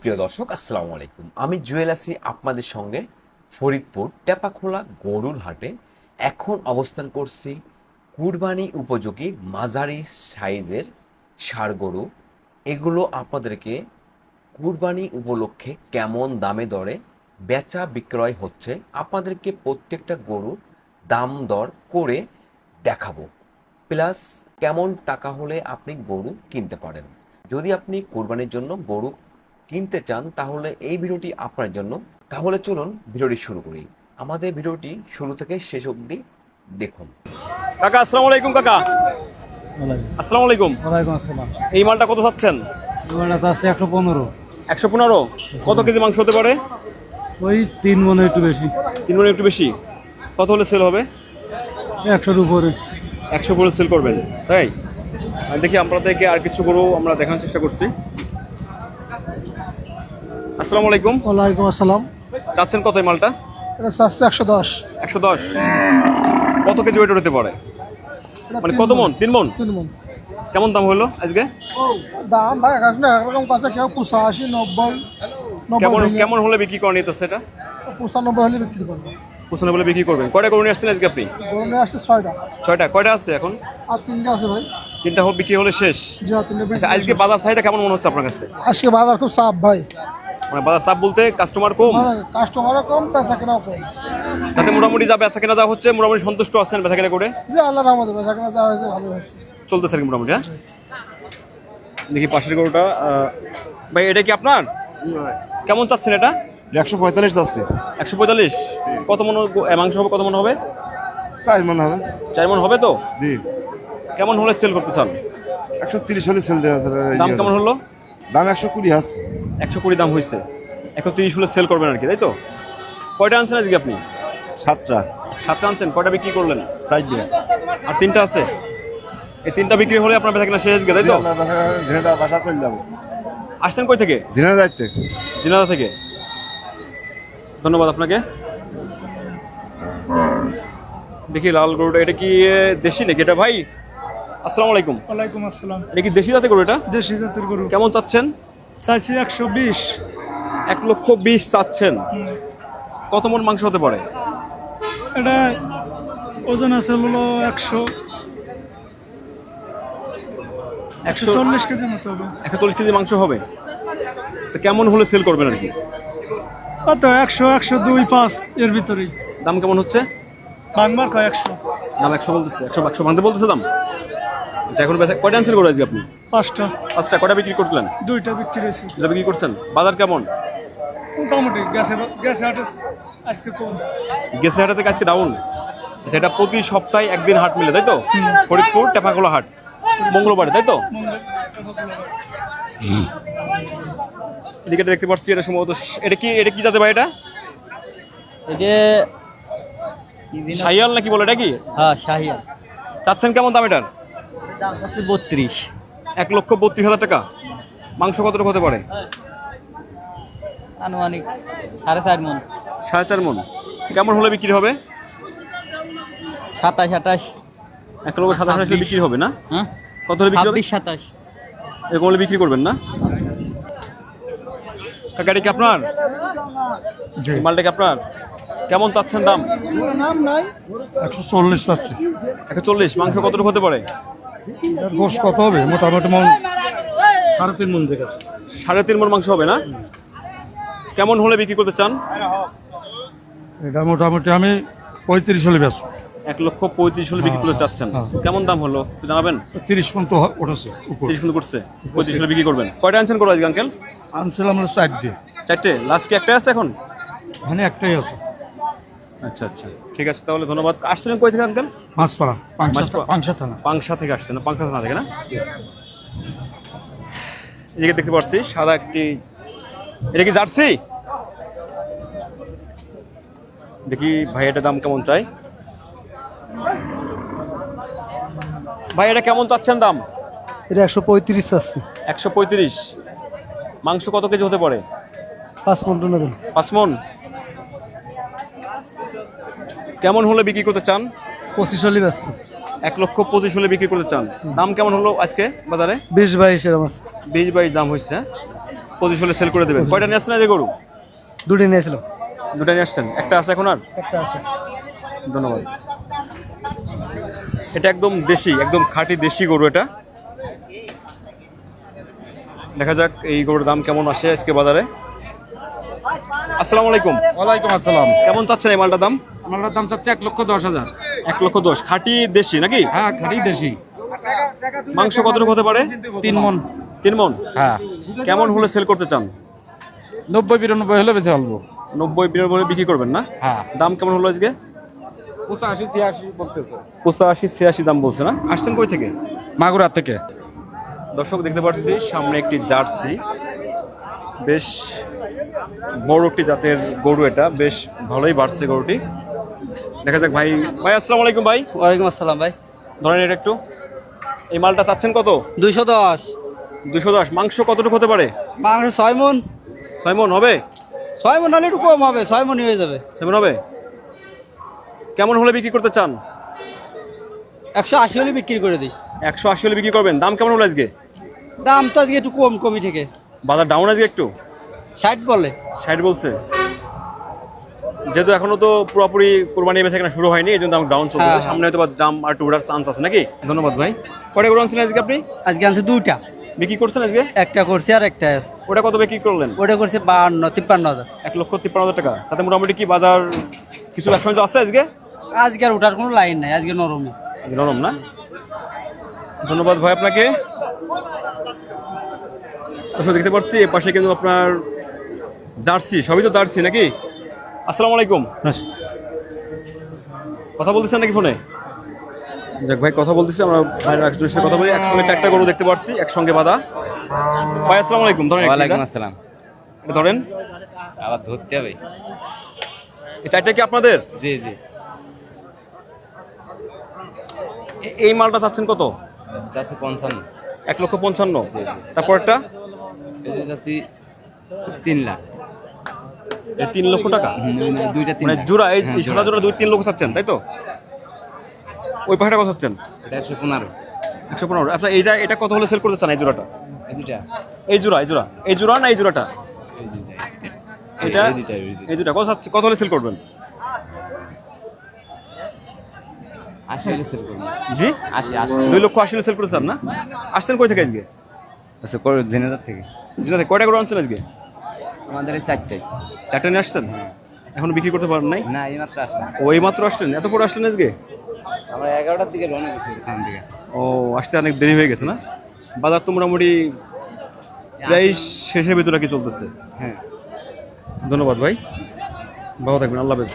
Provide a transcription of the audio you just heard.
সুপ্রিয় দর্শক, আসসালামু আলাইকুম। আমি জুয়েল আছি আপনাদের সঙ্গে ফরিদপুর টেপাখোলা গরুর হাটে। এখন অবস্থান করছি কুরবানি উপযোগী মাঝারি সাইজের ষাড় গরু। এগুলো আপনাদেরকে কুরবানি উপলক্ষে কেমন দামে দরে বেচা বিক্রয় হচ্ছে, আপনাদেরকে প্রত্যেকটা গরুর দাম দর করে দেখাবো। প্লাস কেমন টাকা হলে আপনি গরু কিনতে পারেন। যদি আপনি কোরবানির জন্য গরু কিনতে চান তাহলে এই ভিডিওটি আপনার জন্য। তাহলে চলুন ভিডিওটি শুরু করি। আমাদের ভিডিওটি শুরু থেকে শেষ অবধি দেখুন। কাকা আসসালামু আলাইকুম কাকা। আসসালামু আলাইকুম। ওয়ালাইকুম আসসালাম। এই মালটা কত চাচ্ছেন? ওটা আছে একশো পনেরো। একশো পনেরো? কত কেজি মাংস হতে পারে? ওই তিন মনে একটু বেশি। তিন মনে একটু বেশি। কত হলে সেল হবে? একশোর উপরে। একশো করে সেল করবেন। তাই? দেখি আপনাদেরকে আর কিছু গরু আমরা দেখানোর চেষ্টা করছি। আসসালামু আলাইকুম। ওয়ালাইকুম আসসালাম। চাচ্ছেন কত মালটা? এটা চাচ্ছে একশো দশ। একশো দশ। কত কেজি ওয়েট হতে পারে? মানে কত মন? তিন মন? তিন মন। কেমন দাম হলো আজকে? দাম ভাই এক একরকম কাছে কেউ পঁচাশি নব্বই কেমন কেমন হলে বিক্রি করেন তো সেটা পঁচানব্বই হলে বিক্রি করব। পছন্দ বলে বিক্রি করবেন। কয়টা গরু নিয়ে আসছেন আজকে আপনি? গরমে আসছে ছয়টা। ছয়টা। কয়টা আছে এখন? আর তিনটা আছে ভাই। তিনটা হোক বিক্রি হলে শেষ। আচ্ছা আজকে বাজার চাহিদা কেমন মনে হচ্ছে আপনার কাছে? আজকে বাজার খুব চাপ ভাই। মানে বাজার চাপ বলতে কাস্টমার কম? কাস্টমারও কম পেশা কেনাও কম তাতে মোটামুটি যা বেচা কেনা যা হচ্ছে মোটামুটি সন্তুষ্ট আছেন বেচা কেনা করে? যে আল্লাহ রহমতে পেশা কেনা যা হয়েছে ভালো হয়েছে। চলতেছে আর কি মোটামুটি হ্যাঁ? দেখি পাশের গরুটা ভাই এটা কি আপনার? কেমন চাচ্ছেন এটা? একশো পঁয়তাল্লিশ আছে একশো পঁয়তাল্লিশ? কত মন মাংস হবে কত মন হবে? চার মনে হবে। চার মন হবে তো? জি। কেমন হলে সেল করতে চান? একশো তিরিশ হলে সেল দেওয়া দাম কেমন হলো? দাম একশো কুড়ি আছে। একশো কুড়ি দাম হয়েছে। একশো তিরিশ হলে সেল করবেন আর কি তাই তো? কয়টা আনছেন আজকে আপনি? সাতটা। সাতটা আনছেন কয়টা বিক্রি করলেন? চারটে আর তিনটা আছে? এই তিনটা বিক্রি হলে আপনার বেচা কেনা শেষ গেছে তাই তো? ঝিনাটা বাসা চলে যাব। আসছেন কই থেকে? জিনাদা থেকে। ধন্যবাদ আপনাকে। দেখি লাল গরুটা এটা কি দেশি নাকি? এটা ভাই? আসসালামু আলাইকুম। ওয়ালাইকুম আসসালাম। এটা কি দেশি জাতের গরু এটা? দেশি জাতের গরু। কেমন চাচ্ছেন? চাইছি একশো বিশ। এক লক্ষ বিশ চাচ্ছেন। কত মন মাংস হতে পারে? এটা ওজন আছে হলো একশো। একশো চল্লিশ কেজি মতো হবে। একশো চল্লিশ কেজি মাংস হবে। তো কেমন হলে সেল করবেন আর কি? কত একশো একশো দুই পাঁচ এর ভিতরেই। দাম কেমন হচ্ছে? বাংবার কয় একশো? দাম একশো বলতেছে একশো একশো ভাঙতে বলতেছে দাম? আচ্ছা এখন বেচা কয়টা আনছেন গরু আজকে আপনি? পাঁচটা। পাঁচটা কয়টা বিক্রি করলেন দুইটা বিক্রি হয়েছে। বিক্রি করছেন? বাজার কেমন? মোটামুটি গ্যাসে গ্যাসে হাটে আজকে কম। গেছে হাটা থেকে আজকে ডাউন সেটা প্রতি সপ্তাহে একদিন হাট মিলে তাই তো? ফরিদপুর টেপাখোলা হাট। মঙ্গলবারে তাই তো? এদিকে দেখতে পাচ্ছি এটা সম্ভবত এটা কি এটা কি যাতে ভাই এটা? এটা শাহিয়াল নাকি বলে এটা কি? হ্যাঁ শাহিয়াল। চাচ্ছেন কেমন দাম এটার? দাম হচ্ছে বত্রিশ। এক লক্ষ বত্রিশ হাজার টাকা। মাংস কতটুকু হতে পারে? আনুমানিক সাড়ে চার মন। সাড়ে চার মন। কেমন হলে বিক্রি হবে? সাতাশ আঠাশ। এক লক্ষ সাতাশ হাজার বিক্রি হবে না? হ্যাঁ। কত হলে বিক্রি হবে? সাতাশ। এরকম হলে বিক্রি করবেন না? এটা কি আপনার? মালটা কি আপনার? কেমন চাচ্ছেন দাম? একশো চল্লিশ আছে একশো চল্লিশ। মাংস কতটুকু হতে পারে? গোস কত হবে? মোটামুটি মন সাড়ে তিন মন দেখে সাড়ে তিন মন মাংস হবে না? কেমন হলে বিক্রি করতে চান? এটা মোটামুটি আমি পঁয়ত্রিশ হলে বেশ এক লক্ষ পঁয়ত্রিশ হলে বিক্রি করতে চাচ্ছেন। হ্যাঁ। কেমন দাম হলো? জানাবেন? তিরিশ পর্যন্ত উঠেছে তিরিশ পর্যন্ত করছে পঁয়ত্রিশ হলে বিক্রি করবেন। কয়টা আনছেন করো আজকে আঙ্কেল? আনছিলাম হলো চার দিয়ে চারটে? লাস্ট কি একটাই আছে এখন? এখানে একটাই আছে। আচ্ছা আচ্ছা। ঠিক আছে তাহলে ধন্যবাদ। আসছিলেন কই থেকে আঙ্কেল? মাছপাড়া পাংশা থানা। পাংশা থেকে আসছে না পাংশা থানা থেকে না? এদিকে দেখতে পাচ্ছি সাদা একটি এটা কি জার্সি? দেখি ভাই এটা দাম কেমন চাই? ভাই এটা কেমন চাচ্ছেন দাম? এটা একশো পঁয়ত্রিশ আছে একশো পঁয়ত্রিশ। মাংস কত কেজি হতে পারে? পাঁচ মন পাঁচ মন? কেমন হলে বিক্রি করতে চান? পঁচিশ হলে ব্যস্ত। এক লক্ষ পঁচিশ হলে বিক্রি করতে চান। দাম কেমন হলো আজকে বাজারে? বিশ বাইশ এরম আছে। বিশ বাইশ দাম হয়েছে। হ্যাঁ? পঁচিশ হলে সেল করে দেবে কয়টা নিয়ে আসছেন যে গরু? দুটো নিয়েছিল দুটা নিয়ে আসছেন। একটা আছে এখন আর? একটা আছে। ধন্যবাদ। এটা একদম দেশি একদম খাঁটি দেশি গরু এটা। দেখা যাক এই গরুর দাম কেমন আসে আজকে বাজারে। আসসালামু আলাইকুম। ওয়ালাইকুম আসসালাম। কেমন চাচ্ছেন এই মালটার দাম? আমার দাম চাচ্ছে এক লক্ষ দশ হাজার। এক লক্ষ দশ। খাঁটি দেশি নাকি? হ্যাঁ খালি দেশি। মাংস কতটুকু হতে পারে? তিন মন। তিন মন? হ্যাঁ। কেমন হলে সেল করতে চান? নব্বই বিরানব্বই হলে বেশি অল্প নব্বই বিরানব্বই বিক্রি করবেন না? হ্যাঁ। দাম কেমন হলো আজকে? পঁচাশি ছিয়াশি বলতেছে। পঁচাশি ছিয়াশি দাম বলছে না? আসছেন কই থেকে? মাগুরা থেকে। দর্শক দেখতে পাচ্ছি সামনে একটি জার্সি। বেশ বড় একটি জাতের গরু এটা। বেশ ভালোই বাড়ছে গরুটি। দেখা যাক ভাই। ভাই আসসালামু আলাইকুম ভাই। ওয়ালাইকুম আসসালাম ভাই। ধরেন এটা একটু। এই মালটা চাচ্ছেন কত? দুইশো দশ। দুশো দশ। মাংস কতটুকু হতে পারে? মাংস ছয় মন। ছয় মন হবে? ছয় মন হলে একটু কম হবে ছয় মনই হয়ে যাবে। ছয় মন হবে? কেমন হলে বিক্রি করতে চান? একশো আশি হলে বিক্রি করে দিই। একশো আশি হলে বিক্রি করবেন। দাম কেমন হলো আজকে? দাম তো আজকে একটু কম কমই থেকে। বাজার ডাউন আজকে একটু? ষাট বলে। ষাট বলছে। যেহেতু এখনও তো পুরোপুরি কোরবানি বেচা কেনা শুরু হয়নি এই জন্য দাম ডাউন চলছে। হ্যাঁ, সামনে হয়তো দাম আর উঠার চান্স আছে নাকি? ধন্যবাদ ভাই। কটা গরু আনছেন আজকে আপনি? আজকে আনছে দুইটা। বিক্রি করছেন আজকে? একটা করছি আর একটা আছে। ওটা কত বিক্রি করলেন? ওটা করছে বাহান্ন তিপ্পান্ন হাজার। এক লক্ষ তিপ্পান্ন হাজার টাকা। তাতে মোটামুটি কি বাজার কিছু ব্যবসা আছে আজকে? আজকে আর ওঠার কোনো লাইন নাই আজকে নরমই আজকে নরম না? ধন্যবাদ ভাই আপনাকে। দেখতে পাচ্ছি এ পাশে কিন্তু আপনার জার্সি সবই তো জার্সি নাকি? আসসালামু আলাইকুম। কথা বলতেছেন নাকি ফোনে? যাক ভাই কথা বলতেছি আমরা ভাইয়ের একজনের সাথে কথা বলি একসঙ্গে চারটা গরু দেখতে পাচ্ছি একসঙ্গে বাঁধা। ভাই আসসালামু আলাইকুম ধরেন একটা ওয়ালাইকুম আসসালাম। ধরেন। আবার ধরতে হবে। এই চারটা কি আপনাদের? জি জি। এ- এই মালটা চাচ্ছেন কত? চাচ্ছি পঞ্চান্ন। এক লক্ষ পঞ্চান্ন। তারপরটা এটা চাচ্ছি তিন লাখ। এই তিন লক্ষ টাকা? দুইটা তিন মানে জোড়া এই সাদা জোড়া দুই তিন লক্ষ চাচ্ছেন তাই তো? ওই পাখাটা কত চাচ্ছেন? এটা একশো পনেরো। একশো পনেরো। আচ্ছা এইটা এটা কত হলে সেল করতে চান এই জোড়াটা? এই জোড়া এই জোড়া। এই জোড়া না এই জোড়াটা? এটা? এই দুটা কত চাচ্ছে কত হলে সেল করবেন? জি? আশি আশি। দুই লক্ষ আশি হলে সেল করতে চান না? আসছেন কই থেকে আজকে? আচ্ছা জেনারেল থেকে। জিনাতে কয়টা করে আনছেন আজকে? আমাদের এই চারটাই চারটা নিয়ে আসছেন? এখনও বিক্রি করতে পারেন নাই? না এই মাত্র আসলাম। ওই মাত্র আসলেন? এত পরে আসলেন আজকে? আমরা এগারোটার দিকে রওনা দিয়েছি এখান থেকে। ও আসতে অনেক দেরি হয়ে গেছে না? বাজার তো মোটামুটি প্রায় শেষের ভিতরে কি চলতেছে। হ্যাঁ। ধন্যবাদ ভাই। ভালো থাকবেন আল্লাহ হাফেজ।